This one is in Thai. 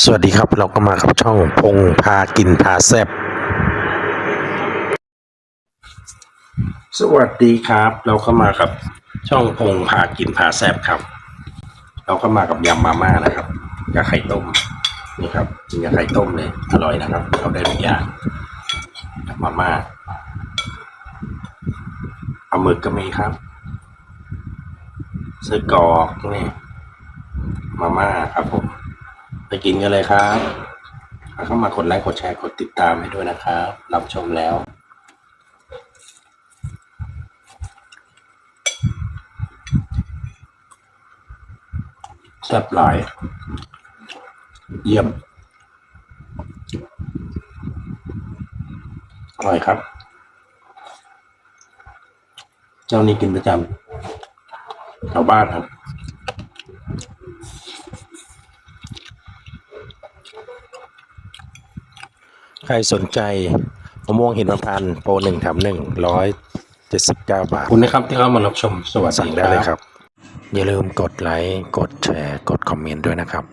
สวัสดีครับเราก็มากับช่องพงพากินพาแซบสวัสดีครับ เราก็มากับช่องพงพากินพาแซบครับ เราก็มากับยำมาม่านะครับกับไข่ต้มนี่ครับกินกับไข่ต้มเลยอร่อยนะครับเราได้ทุกอย่างกับมาม่าปลาหมึกก็มีครับไส้กอกนี่มาม่าครับผม ไปกินกันเลยครับเข้ามากดไลค์กดแชร์กดติดตามให้ด้วยนะครับรับชมแล้วแซ่บหลาย เยี่ยมอร่อยครับ เจ้านี้กินประจำแถวบ้านครับ ใครสนใจมะม่วงหินมะพร้านต์โปรหนึ่งแถมหนึ่งร้อยเจ็ดสิบเก้าบาทขอบคุณนะครับที่เข้ามารับชมสวัสดีได้เลยครับ อย่าลืมกดไลค์ กดแชร์ กดคอมเมนต์ด้วยนะครับ